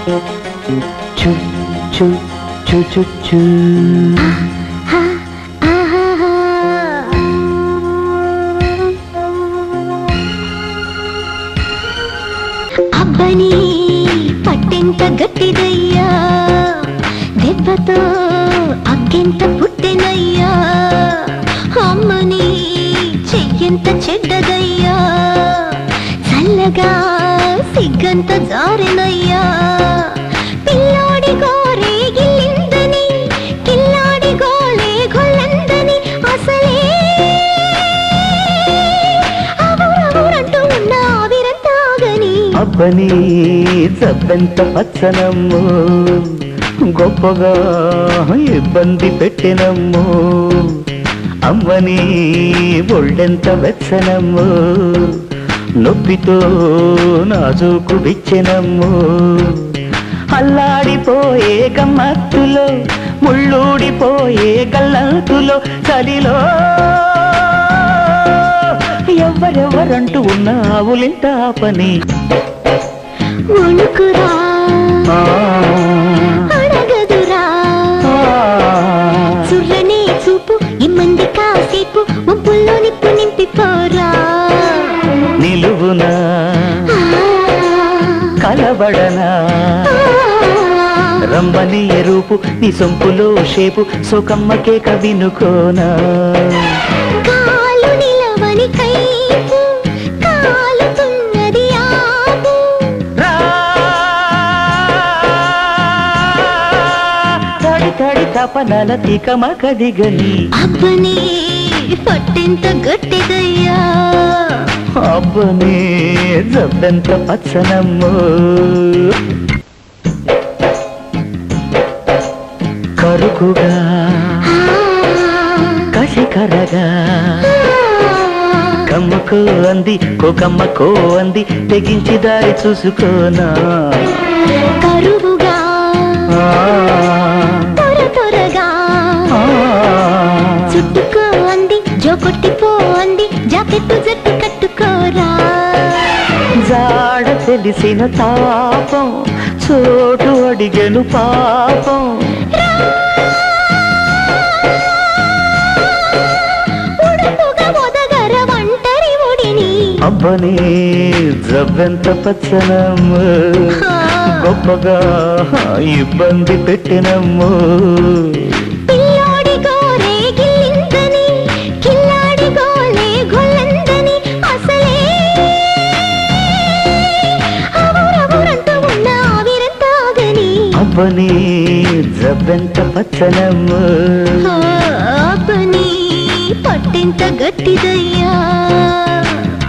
చు చు చు చు అబ్బని పట్టెంత గట్టిదయ్యా. దెబ్బతో అక్కెంత పుట్టెనయ్యా. అమ్మని చెయ్యంత చెడ్డదయ్యా. చల్లగా సిగ్గంత జారినయ్యా. అబ్బని సబ్బెంత పచ్చనమ్ము గొప్పగా ఇబ్బంది పెట్టినమ్ము. అమ్మని ఒళ్ళెంత వెచ్చనమ్ము నొప్పితో నాజూకు బిచ్చెనమ్ము. అల్లాడిపోయే గమ్మత్తులో ముళ్ళూడిపోయే గల్లంతులో చలిలో ఎవరెవరంటూ ఉన్నావులింత పని వణుకురా అడగదురా. చూపు ఇమ్మంది కాసేపు ముప్పుల్లో నిప్పు నింపిపోరా. నిలువునా? కలబడనా? రంబని ఎరుపు నీ సొంపులో షేపు సోకమ్మకే కవినుకోనా తపనల తికమ కదిగని అబ్బని పట్టెంత గట్టిదయ్యా. అబ్బనే జబ్బెంత పచ్చనమ్ము. కరుకుగా కసికరగా కమ్మకో అంది కోకమ్మకో అంది తెగించి దారి చూసుకోనా. చుట్టుకో అంది జో కొట్టిపో అంది జాకెట్టు జట్టు కట్టుకోరా. జాడ తెలిసిన తాపం చోటు అడిగను పాపం. అబ్బని జబ్బెంత పచ్చనమ్ము. గొప్పగా ఇబ్బంది పెట్టినమ్ము. అబ్బని జబ్బెంత పచ్చనమ్మ ఆ పట్టింత గట్టిదయ్యా.